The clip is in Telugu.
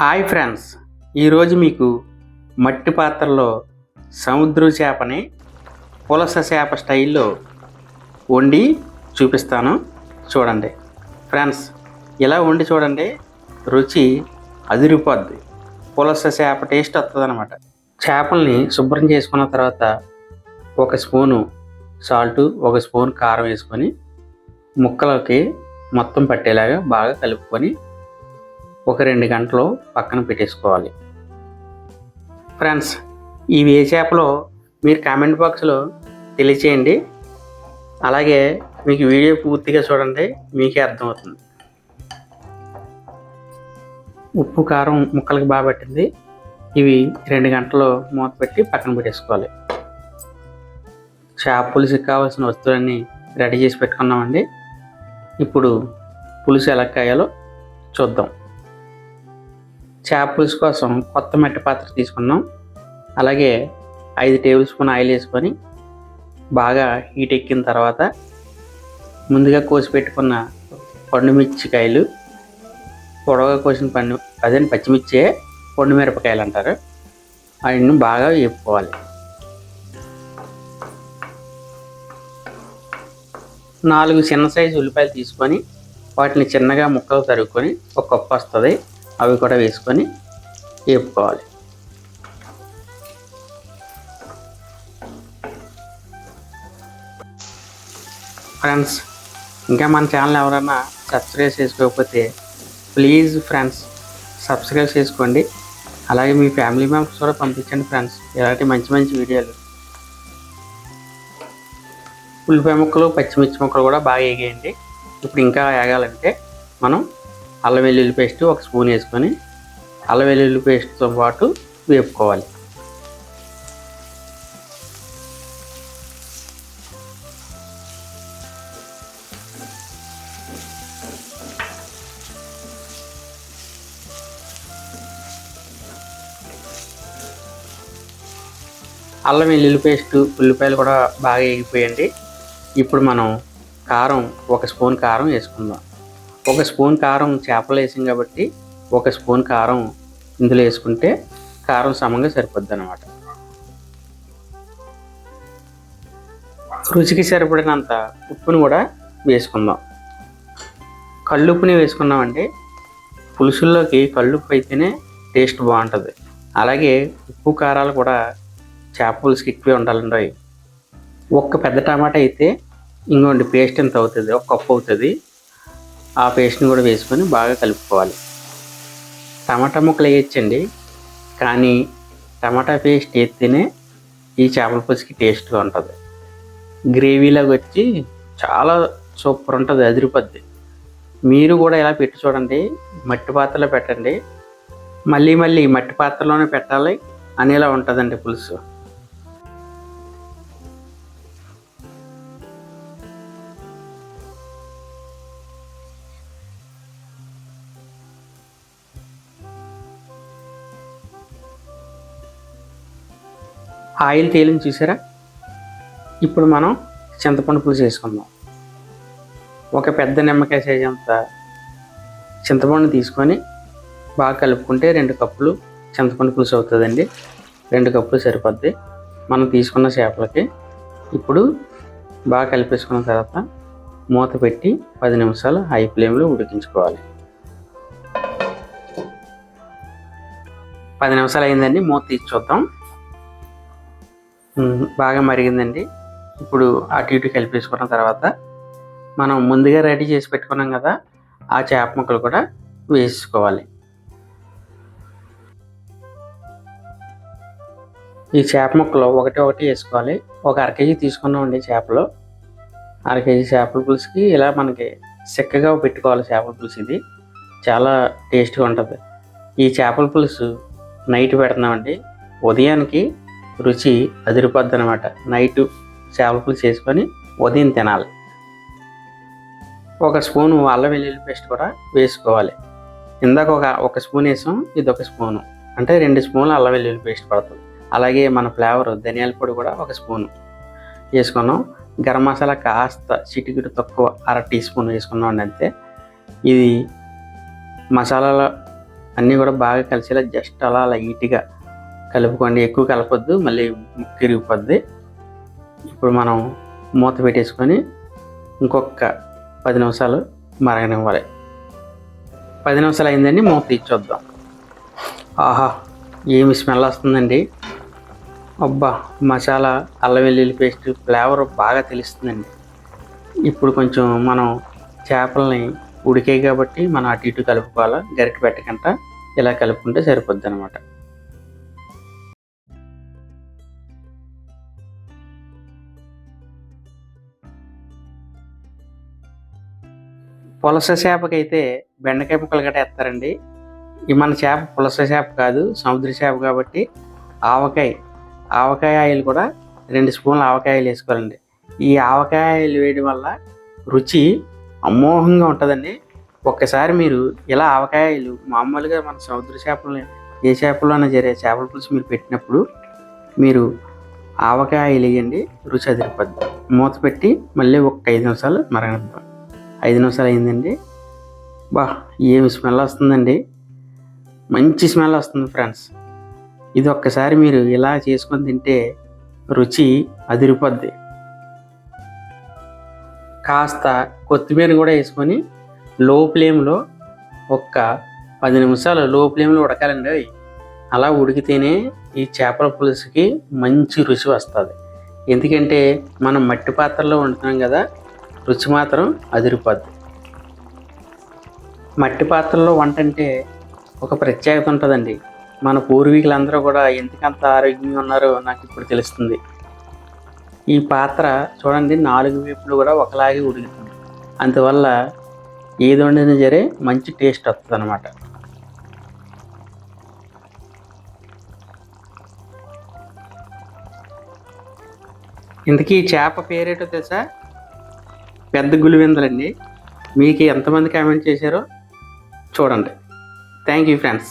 హాయ్ ఫ్రెండ్స్ ఈరోజు మీకు మట్టి పాత్రలో సముద్ర చేపని పులస చేప స్టైల్లో వండి చూపిస్తాను. చూడండి ఫ్రెండ్స్ ఇలా వండి చూడండి? రుచి అదిరిపోద్ది. పులస చేప టేస్ట్ వస్తుంది అనమాట చేపల్ని శుభ్రం చేసుకున్న తర్వాత ఒక స్పూను సాల్ట్ ఒక స్పూన్ కారం వేసుకొని ముక్కలకి మొత్తం పట్టేలాగా బాగా కలుపుకొని ఒక రెండు గంటలు పక్కన పెట్టేసుకోవాలి. ఫ్రెండ్స్ ఇవి ఏ చేపలో మీరు కామెంట్ బాక్స్లో తెలియచేయండి. అలాగే మీకు వీడియో పూర్తిగా చూడండి మీకే అర్థమవుతుంది. ఉప్పు కారం ముక్కలకి బాగా పట్టింది. ఇవి రెండు గంటలు మూత పెట్టి పక్కన పెట్టేసుకోవాలి. చేప పులుసుకి కావాల్సిన వస్తువులన్నీ రెడీ చేసి పెట్టుకున్నామండి. ఇప్పుడు పులుసు ఎలా కాయాలో చూద్దాం. చేప కోసం కొత్త మెట్ట పాత్ర తీసుకున్నాం. అలాగే ఐదు టేబుల్ స్పూన్ ఆయిల్ వేసుకొని బాగా హీట్ ఎక్కిన తర్వాత ముందుగా కోసి పెట్టుకున్న పండుమిర్చికాయలు పొడవగా పొడవుగా కోసిన పండు అదే పచ్చిమిర్చే పండు మిరపకాయలు అంటారు. అవన్నీ బాగా వేపుకోవాలి. నాలుగు చిన్న సైజు ఉల్లిపాయలు తీసుకొని వాటిని చిన్నగా ముక్కలు తరుక్కొని ఒక కప్పు వస్తుంది. అవి కూడా వేసుకొని వేపుకోవాలి. ఫ్రెండ్స్ ఇంకా మన ఛానల్ ఎవరైనా సబ్స్క్రైబ్ చేసుకోకపోతే ప్లీజ్ ఫ్రెండ్స్ సబ్స్క్రైబ్ చేసుకోండి. అలాగే మీ ఫ్యామిలీ మెంబర్స్ కూడా పంపించండి ఫ్రెండ్స్ ఇలాంటి మంచి మంచి వీడియోలు. ఉల్లిపాయ ముక్కలు పచ్చిమిర్చి ముక్కలు కూడా బాగా వేగేయండి. ఇప్పుడు ఇంకా వేగాలంటే మనం అల్లం వెల్లుల్లి పేస్ట్ ఒక స్పూన్ వేసుకొని అల్లం వెల్లుల్లి పేస్ట్తో పాటు వేపుకోవాలి. అల్లం వెల్లుల్లి పేస్ట్ ఉల్లిపాయలు కూడా బాగా వేగిపోయండి ఇప్పుడు మనం కారం ఒక స్పూన్ కారం వేసుకుందాం. ఒక స్పూన్ కారం చేపలు వేసాం కాబట్టి ఒక స్పూన్ కారం ఇందులో వేసుకుంటే కారం సమంగా సరిపోద్ది అనమాట రుచికి సరిపడినంత ఉప్పుని కూడా వేసుకుందాం. కళ్ళుప్పుని వేసుకున్నామండి పులుసుల్లోకి కళ్ళుప్పు అయితేనే టేస్ట్ బాగుంటుంది. అలాగే ఉప్పు కారాలు కూడా చేప పులుసుకి ఎక్కువే ఉండాలండి ఒక్క పెద్ద టమాటా అయితే ఇంకోండి పేస్ట్ ఎంత అవుతుంది? ఒక కప్పు అవుతుంది. ఆ పేస్ట్ని కూడా వేసుకొని బాగా కలుపుకోవాలి. టమాటా ముక్కలు వేయచ్చండి కానీ టమాటా పేస్ట్ వేస్తేనే ఈ చేపల పులుసుకి టేస్ట్గా ఉంటుంది. గ్రేవీలాగా వచ్చి చాలా సూపర్ ఉంటుంది అదిరిపోద్ది. మీరు కూడా ఇలా పెట్టి చూడండి మట్టి పాత్రలో పెట్టండి. మళ్ళీ మళ్ళీ మట్టి పాత్రలోనే పెట్టాలి అనేలా ఉంటుందండి పులుసు. ఆయిల్ తేలిని చూసారా? ఇప్పుడు మనం చింతపండు పులుసు వేసుకుందాం ఒక పెద్ద నిమ్మకాయ సైజ్ అంత చింతపండు తీసుకొని బాగా కలుపుకుంటే రెండు కప్పులు చింతపండు పులుసు అవుతుందండి. రెండు కప్పులు సరిపోద్ది. మనం తీసుకున్న చేపలకి ఇప్పుడు బాగా కలిపేసుకున్న తర్వాత మూత పెట్టి పది నిమిషాలు హై ఫ్లేమ్లో ఉడికించుకోవాలి. పది నిమిషాలు అయిందండి. మూత తీసి చూద్దాం. బాగా మరిగిందండి. ఇప్పుడు అటు ఇటు కలిపేసుకున్న తర్వాత మనం ముందుగా రెడీ చేసి పెట్టుకున్నాం కదా ఆ చేప ముక్కలు కూడా వేసుకోవాలి ఈ చేప ముక్కలు ఒకటి ఒకటి వేసుకోవాలి. ఒక అర కేజీ తీసుకున్నామండి చేపలు. అర కేజీ చేపల పులుసుకి ఇలా మనకి చిక్కగా పెట్టుకోవాలి చేపల పులుసు ఇది. చాలా టేస్ట్గా ఉంటుంది. ఈ చేపల పులుసు నైట్ పెడుతున్నామండి ఉదయానికి రుచి అదిరిపోద్ది అనమాట నైట్ చేపల పులుసు చేసుకొని ఉదయం తినాలి. ఒక స్పూను అల్లం వెల్లుల్లి పేస్ట్ కూడా వేసుకోవాలి. ఇందాక ఒక ఒక స్పూన్ వేసాం ఇది ఒక స్పూను. అంటే రెండు స్పూన్లు అల్లం వెల్లుల్లి పేస్ట్ పడుతుంది. అలాగే మన ఫ్లేవర్ ధనియాల పొడి కూడా ఒక స్పూను వేసుకున్నాం. గరం మసాలా కాస్త చిటికిటి తక్కువ అర టీ స్పూన్ వేసుకున్నాం అండి అంతే. ఇది మసాలాలు అన్నీ కూడా బాగా కలిసేలా జస్ట్ అలా లైట్గా కలుపుకోండి. ఎక్కువ కలపొద్దు మళ్ళీ ముక్కు ఇప్పుడు మనం మూత పెట్టేసుకొని ఇంకొక పది నిమిషాలు మరగనివ్వాలి. పది నిమిషాలు అయిందండి మూత తీర్చొద్దాం ఆహా ఏమి స్మెల్ వస్తుందండి. అబ్బా మసాలా అల్లం వెల్లుల్లి పేస్ట్ ఫ్లేవర్ బాగా తెలుస్తుందండి. ఇప్పుడు కొంచెం మనం చేపలని ఉడికాయి కాబట్టి మనం అటు ఇటు కలుపుకోవాలా గరిటె పెట్టకుండా ఇలా కలుపుకుంటే సరిపోద్ది అనమాట పులస చేపకైతే బెండకాయ ముక్కలు గట్ట వేస్తారండి ఈ మన చేప పులస చేప కాదు సముద్ర చేప కాబట్టి ఆవకాయ ఆవకాయ ఆయిల్ కూడా రెండు స్పూన్లు ఆవకాయలు వేసుకోవాలండి. ఈ ఆవకాయలు వేయడం వల్ల రుచి అమోఘంగా ఉంటుందండి. ఒక్కసారి మీరు ఇలా ఆవకాయలు మామూలుగా మన సముద్ర చేపలు ఏ చేపల్లోనే జరిగే చేపల పులుసు మీరు పెట్టినప్పుడు మీరు ఆవకాయలు వేయండి రుచి అదిరిపోద్ది. మూత పెట్టి మళ్ళీ ఒక ఐదు నిమిషాలు మరగనిద్దాం. ఐదు నిమిషాలు అయిందండి. బా ఏమి స్మెల్ వస్తుందండి? మంచి స్మెల్ వస్తుంది ఫ్రెండ్స్. ఇది ఒక్కసారి మీరు ఇలా చేసుకొని తింటే రుచి అదిరిపోద్ది. కాస్త కొత్తిమీర కూడా వేసుకొని లో ఫ్లేమ్లో ఒక్క పది నిమిషాలు లో ఫ్లేమ్లో ఉడకాలండి. అవి అలా ఉడికితేనే ఈ చేపల పులుసుకి మంచి రుచి వస్తుంది. ఎందుకంటే మనం మట్టి పాత్రలో వండుతున్నాం కదా రుచి మాత్రం అదిరిపోద్ది. మట్టి పాత్రలో వంట అంటే ఒక ప్రత్యేకత ఉంటుందండి. మన పూర్వీకులందరూ కూడా ఎందుకంత ఆరోగ్యంగా ఉన్నారో నాకు ఇప్పుడు తెలుస్తుంది. ఈ పాత్ర చూడండి నాలుగు వైపులు కూడా ఒకలాగే ఉడుకుతుంది. అందువల్ల ఏది వండినా సరే మంచి టేస్ట్ వస్తుంది అనమాట ఇంతకీ చేప పేరేటో తెలుసా? పెద్ద గులివిందలండి. మీకు ఎంతమంది కామెంట్ చేశారో చూడండి. Thank you friends